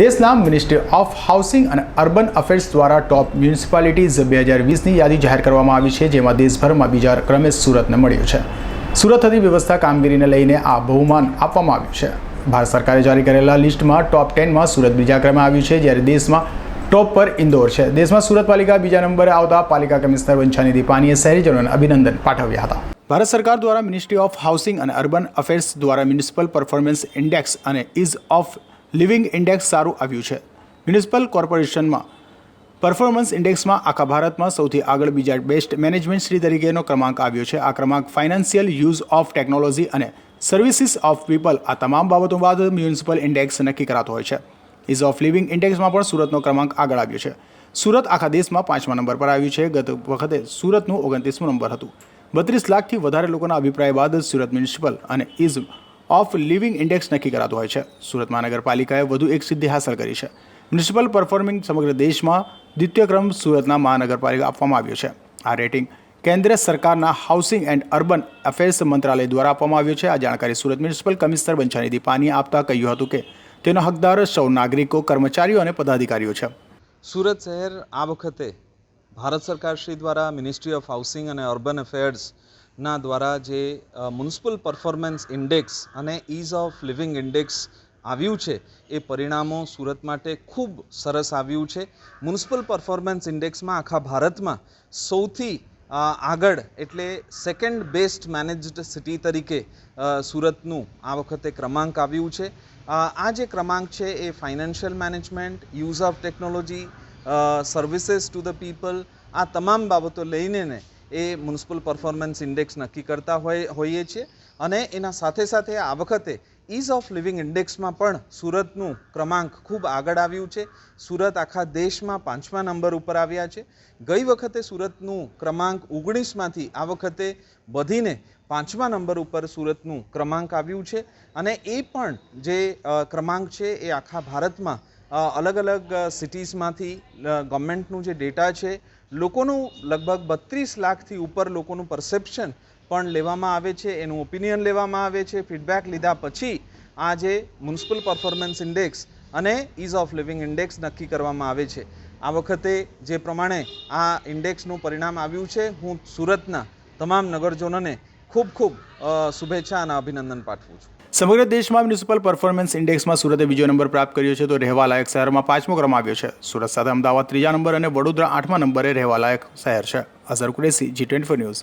દેશના ministry of housing અને urban affairs દ્વારા ટોપ મ્યુનિસિપાલિટીઝ બે હજાર વીસની યાદી જાહેર કરવામાં આવી છે, જેમાં દેશભરમાં બીજા ક્રમે સુરતને મળ્યું છે. સુરત હતી વ્યવસ્થા કામગીરીને લઈને આ બહુમાન આપવામાં આવ્યું છે. ભારત સરકારે જારી કરેલા લિસ્ટમાં ટોપ ટેનમાં સુરત બીજા ક્રમે આવ્યું છે, જ્યારે દેશમાં ટોપ પર ઇન્દોર છે. દેશમાં સુરત પાલિકા બીજા નંબરે આવતા પાલિકા કમિશનર વંછાનિધિ પાનીએ શહેરીજનોને અભિનંદન પાઠવ્યા હતા. ભારત સરકાર દ્વારા મિનિસ્ટ્રી ઓફ હાઉસિંગ અને અર્બન અફેર્સ દ્વારા મ્યુનિસિપલ પરફોર્મન્સ ઇન્ડેક્સ અને ઇઝ ઓફ લિવિંગ ઇન્ડેક્સ સારું આવ્યું છે. મ્યુનિસિપલ કોર્પોરેશનમાં પરફોર્મન્સ ઇન્ડેક્સમાં આખા ભારતમાં સૌથી આગળ બીજા બેસ્ટ મેનેજમેન્ટ શ્રી તરીકેનો ક્રમાંક આવ્યો છે. આ ક્રમાંક ફાઇનાન્શિયલ યુઝ ઓફ ટેકનોલોજી અને સર્વિસીસ ઓફ પીપલ આ તમામ બાબતો બાદ મ્યુનિસિપલ ઇન્ડેક્સ નક્કી કરાતો હોય છે. ઇઝ ઓફ લિવિંગ ઇન્ડેક્સમાં પણ સુરતનો ક્રમાંક આગળ આવ્યો છે. સુરત આખા દેશમાં પાંચમા નંબર પર આવ્યું છે. ગત વખતે સુરતનું ઓગણત્રીસમું નંબર હતું. બત્રીસ લાખથી વધારે લોકોના અભિપ્રાય બાદ સુરત મ્યુનિસિપલ અને ઇઝ ઓફ લિવિંગ ઇન્ડેક્સ નક્કી કરાતું હોય છે. સુરત મહાનગરપાલિકાએ વધુ એક સિદ્ધિ હાંસલ કરી છે. મ્યુનિસિપલ પરફોર્મિંગ સમગ્ર દેશમાં દ્વિતીય ક્રમ સુરતના મહાનગરપાલિકા આપવામાં આવ્યો છે. આ રેટિંગ કેન્દ્ર સરકારના હાઉસિંગ એન્ડ અર્બન અફેર્સ મંત્રાલય દ્વારા આપવામાં આવ્યો છે. આ જાણકારી સુરત મ્યુનિસિપલ કમિશનર બંછાનિધિ પાનીએ આપતા કહ્યું હતું કે તેનો હકદાર સૌ નાગરિકો, કર્મચારીઓ અને પદાધિકારીઓ છે. સુરત શહેર આ વખતે ભારત સરકાર શ્રી દ્વારા મિનિસ્ટ્રી ઓફ હાઉસિંગ અને અર્બન અફેર્સના દ્વારા જે મ્યુનિસિપલ પરફોર્મન્સ ઇન્ડેક્સ અને ઇઝ ઓફ લિવિંગ ઇન્ડેક્સ આવ્યું છે, એ પરિણામો સુરત માટે ખૂબ સરસ આવ્યું છે. મ્યુનિસિપલ પરફોર્મન્સ ઇન્ડેક્સમાં આખા ભારતમાં સૌથી આગળ એટલે સેકન્ડ બેસ્ટ મેનેજ્ડ સિટી તરીકે સુરતનું આ વખતે ક્રમાંક આવ્યું છે. આ જે ક્રમાંક છે એ financial management use of technology services to the people આ તમામ બાબતો લઈને ને એ મ્યુનિસિપલ પરફોર્મન્સ ઇન્ડેક્સ નક્કી કરતા હોય, હોઈએ છીએ. અને એના સાથે સાથે આ વખતે ઇઝ ઓફ લિવિંગ ઇન્ડેક્સમાં પણ સુરતનું ક્રમાંક ખૂબ આગળ આવ્યું છે. સુરત આખા દેશમાં પાંચમા નંબર ઉપર આવ્યા છે. ગઈ વખતે સુરતનું ક્રમાંક ઓગણીસમાંથી આ વખતે વધીને પાંચમા નંબર ઉપર સુરતનું ક્રમાંક આવ્યું છે. અને એ પણ જે ક્રમાંક છે એ આખા ભારતમાં અલગ અલગ સિટીઝમાંથી ગવર્મેન્ટનું જે ડેટા છે, લોકોનું લગભગ બત્રીસ લાખથી ઉપર લોકોનું પરસેપ્શન પણ લેવામાં આવે છે, એનું ઓપિનિયન લેવામાં આવે છે ફીડબેક લીધા પછી આ જે મ્યુનિસિપલ પરફોર્મન્સ ઇન્ડેક્સ અને ઇઝ ઓફ લિવિંગ ઇન્ડેક્સ નક્કી કરવામાં આવે છે. આ વખતે જે પ્રમાણે આ ઇન્ડેક્સનું પરિણામ આવ્યું છે, હું સુરતના તમામ નગરજનોને ખૂબ ખૂબ શુભેચ્છા અને અભિનંદન પાઠવું છું. સમગ્ર દેશમાં મ્યુનિસિપલ પરફોર્મન્સ ઇન્ડેક્સમાં સુરતે બીજો નંબર પ્રાપ્ત કર્યો છે તો રહેવાલાયક શહેરમાં પાંચમો ક્રમ આવ્યો છે. સુરત સાથે અમદાવાદ ત્રીજા નંબર અને વડોદરા આઠમા નંબરે રહેવાલાયક શહેર છે. Azhar Qureshi, G twenty news.